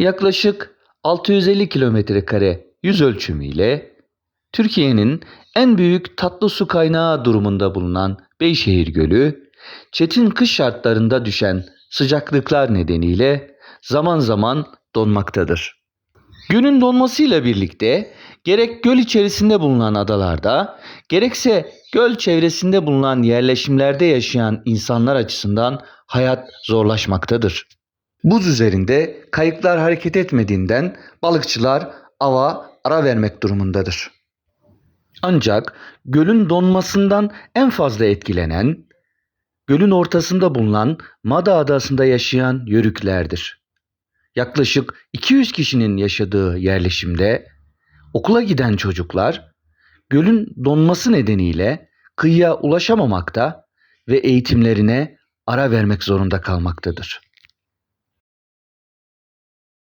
Yaklaşık 650 kilometre kare yüz ölçümüyle Türkiye'nin en büyük tatlı su kaynağı durumunda bulunan Beyşehir Gölü, çetin kış şartlarında düşen sıcaklıklar nedeniyle zaman zaman donmaktadır. Gölün donmasıyla birlikte gerek göl içerisinde bulunan adalarda gerekse göl çevresinde bulunan yerleşimlerde yaşayan insanlar açısından hayat zorlaşmaktadır. Buz üzerinde kayıklar hareket etmediğinden balıkçılar ava ara vermek durumundadır. Ancak gölün donmasından en fazla etkilenen gölün ortasında bulunan Mada Adası'nda yaşayan yörüklerdir. Yaklaşık 200 kişinin yaşadığı yerleşimde okula giden çocuklar gölün donması nedeniyle kıyıya ulaşamamakta ve eğitimlerine ara vermek zorunda kalmaktadır.